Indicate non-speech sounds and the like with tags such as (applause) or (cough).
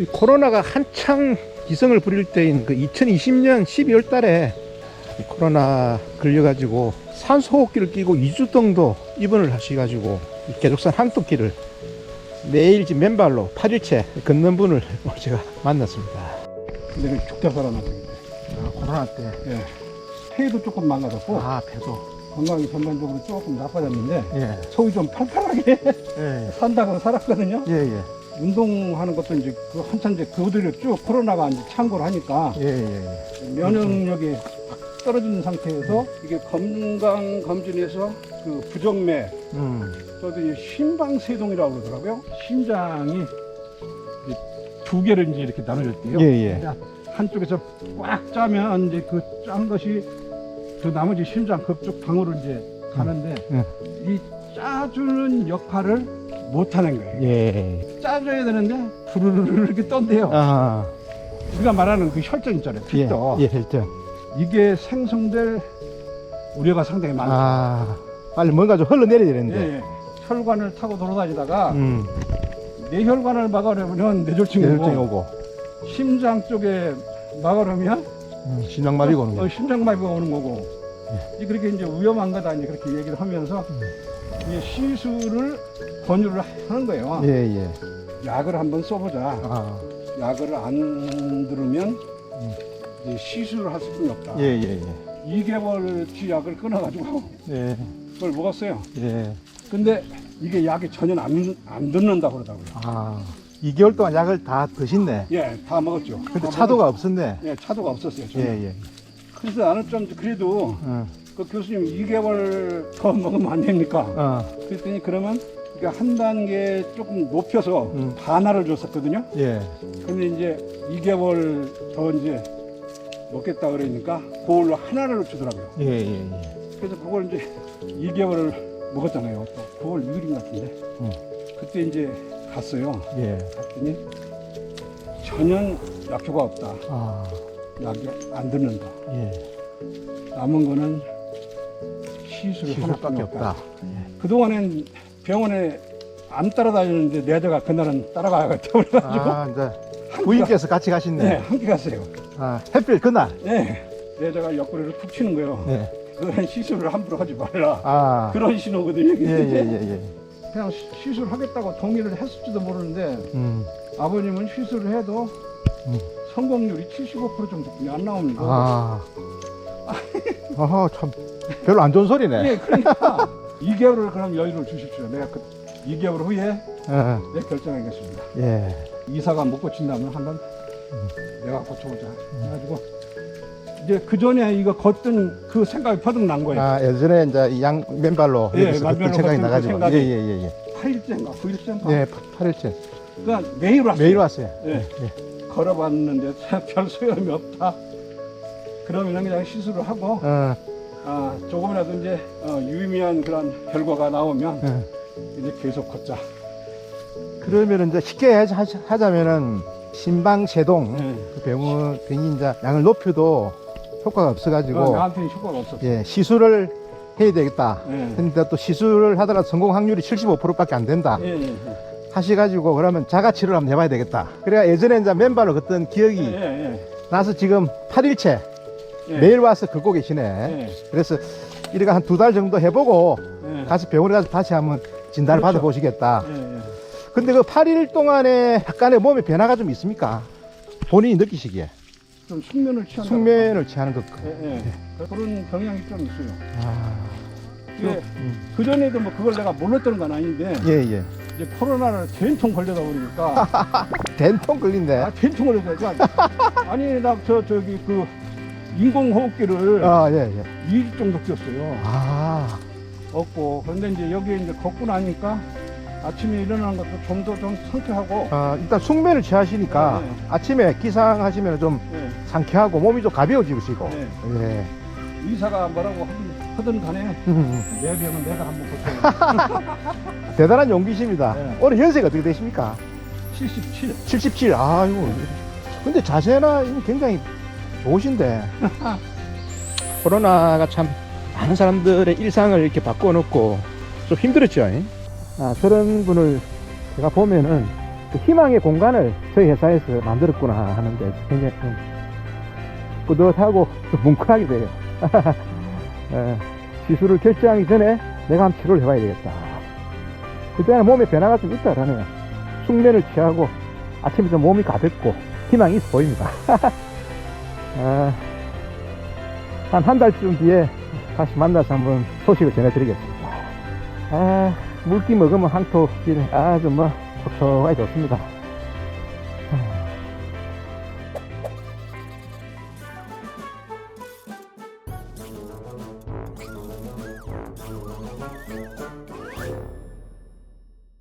이 코로나가 한창 기승을 부릴 때인 그 2020년 12월 달에 이 코로나 걸려가지고 산소호흡기를 끼고 2주 정도 입원을 하셔가지고 이 계족산 항토끼를 매일 지금 맨발로 8일째 걷는 분을 제가 만났습니다. 근데 그 죽다 살아났거든요. 아, 코로나 때. 예. 폐도 조금 망가졌고 아, 배도. 건강이 전반적으로 조금 나빠졌는데 예. 속이 좀 팔팔하게 예. (laughs) 산다고 살았거든요. 예, 예. 운동하는 것도 이제 그 한참 이제 그들을 쭉 코로나가 이제 창궐 하니까 예, 예, 예. 면역력이 확 떨어지는 상태에서 이게 건강 검진에서 그 부정맥 음. 또도 이제 심방세동이라고 그러더라고요. 심장이 이제 두 개를 이제 이렇게 나눠졌대요. 예, 예. 그냥 한쪽에서 꽉 짜면 이제 그 짠 것이 그 나머지 심장 그쪽 방으로 이제 가는데 음. 이 짜주는 역할을 못 하는 거예요. 예. 짜줘야 되는데 부르르르 이렇게 떤대요. 아, 우리가 말하는 그 혈전 있잖아요. 예. 피도 예, 혈전. 이게 생성될 우려가 상당히 많아요. 아, 빨리 뭔가 좀 흘러내려야 예, 되는데. 예. 혈관을 타고 돌아다니다가 음. 뇌혈관을 막으려면 뇌졸중이 뇌혈증이 오고 오고. 심장 쪽에 막으려면 음, 심장마비가 오는 어, 거. 심장마비가 오는 거고 이 그렇게 이제 위험한 거다 이제 그렇게 얘기를 하면서 이 시술을 권유를 하는 거예요. 예, 예. 약을 한번 써보자. 아, 약을 안 들으면 이제 시술을 할 수밖에 없다. 예, 예, 2개월치 약을 끊어가지고 예. 그걸 먹었어요. 예. 예. 근데 이게 약이 전혀 안, 안 듣는다고 그러더라고요. 아, 2개월 동안 약을 다 드셨네. 예, 다 먹었죠. 근데 다 차도가 없었네. 먹었- 예, 차도가 없었어요. 예, 전혀. 예. 그래서 나는 좀 그래도 어, 그 교수님 2개월 더 먹으면 안 됩니까? 어, 그랬더니 그러면 이게 한 단계 조금 높여서 음. 반화를 줬었거든요. 예. 근데 이제 2개월 더 이제 먹겠다 그러니까 그걸로 하나를 주더라고요. 예, 예, 예. 그래서 그걸 이제 2개월을 먹었잖아요. 또 9월 6일인 것 같은데. 음. 그때 이제 갔어요. 예. 갔더니 전혀 약효가 없다. 아, 약이 안 듣는다. 예. 남은 거는 시술을 시술밖에 하나밖에 없다. 없다. 그동안엔 병원에 안 따라다녔는데 내 아들가 그날은 따라가야겠다 (laughs) 그래가지고 아, 이제 부인께서 같이 네, 가신네. 함께 갔어요. 아, 햇빛 그날. 네. 내 여자가 옆구리를 툭 치는 거예요. 예. 그런 시술을 함부로 하지 말라. 아, 그런 신호거든요. 예, 예, 예, 예. 그냥 시- 시술하겠다고 동의를 했을지도 모르는데 음, 아버님은 시술을 해도 음. 성공률이 75% 정도뿐이 안 나옵니다. 아. (laughs) 아하, 참, 별로 안 좋은 소리네. 네, 그러니까 2개월을 그럼 여유를 주십시오. 내가 그 2개월 후에 예. 내 결정하겠습니다. 예. 이사가 못 고친다면 한번 내가 고쳐보자. 해가지고 이제 그 전에 이거 걷던 그 생각이 퍼득 난 거예요. 아, 예전에 이제 이양 맨발로 예, 여기서 맨발로 그때 생각이 걷던 그 나가지고. 생각이. 예, 예, 예, 예. 8일째인가 9일째인가. 예, 8일째. 그러니까 매일 왔어요. 매일 왔어요. 예. 걸어봤는데 별 소용이 없다. 그러면 그냥 시술을 하고 어, 아, 조금이라도 이제 어, 유의미한 그런 결과가 나오면 예. 이제 계속 걷자. 그러면 이제 쉽게 하자, 하자면은 신방세동 예. 그 병원 이제 양을 높여도 효과가 없어가지고 어, 나한테는 효과가 없었어. 예 시술을 해야 되겠다. 예. 근데 또 시술을 하더라도 성공 확률이 75%밖에 안 된다. 예, 예, 하셔가지고 그러면 자가 치료를 한번 해봐야 되겠다. 그래야 예전에 이제 맨발로 걷던 예. 기억이 예, 예, 나서 지금 8일째 예. 매일 와서 걷고 계시네. 예. 그래서 이래가 한 두 달 정도 해보고 예. 가서 병원에 가서 다시 한번 진단을 그렇죠. 받아보시겠다. 예, 예. 근데 그 8일 동안에 약간의 몸에 변화가 좀 있습니까? 본인이 느끼시기에 좀 숙면을 취한다. 숙면을 취하는 것. 예, 예. 그런 경향이 좀 있어요. 아, 이게 음. 그 전에도 뭐 그걸 내가 몰랐던 건 아닌데 예, 예. 이제 코로나를 된통 걸려다 보니까 (laughs) 된통 걸린데. 아 된통 걸려서 아니 나 저 저기 그 인공호흡기를 아, 예, 예. 2주 정도 꼈어요. 아, 없고 그런데 이제 여기 이제 걷고 나니까 아침에 일어나는 것도 좀 더 좀 상쾌하고 아, 일단 숙면을 취하시니까 네. 아침에 기상하시면 좀 예, 상쾌하고 몸이 좀 가벼워지시고. 예. 예. 의사가 뭐라고 하든, 하든 간에 음, 내 병은 내가 한번 고쳐 (laughs) 대단한 용기십니다. 네. 올해 연세가 어떻게 되십니까? 77 77. 아이고. 근데 자세나 이거 굉장히 좋으신데. (laughs) 코로나가 참 많은 사람들의 일상을 이렇게 바꿔놓고 좀 힘들었죠. 잉? 아, 그런 분을 제가 보면은 그 희망의 공간을 저희 회사에서 만들었구나 하는데 굉장히 좀 뿌듯하고 좀 뭉클하게 돼요. 예, (laughs) 시술을 결정하기 전에 내가 한번 치료를 해봐야 되겠다. 그때는 몸에 변화가 좀 있다라네요. 숙면을 취하고 아침부터 몸이 가볍고 희망이 있어 보입니다. (laughs) 아, 한한 달쯤 뒤에 다시 만나서 한번 소식을 전해드리겠습니다. 아, 물기 먹으면 한토길 아주 뭐 촉촉하게 좋습니다.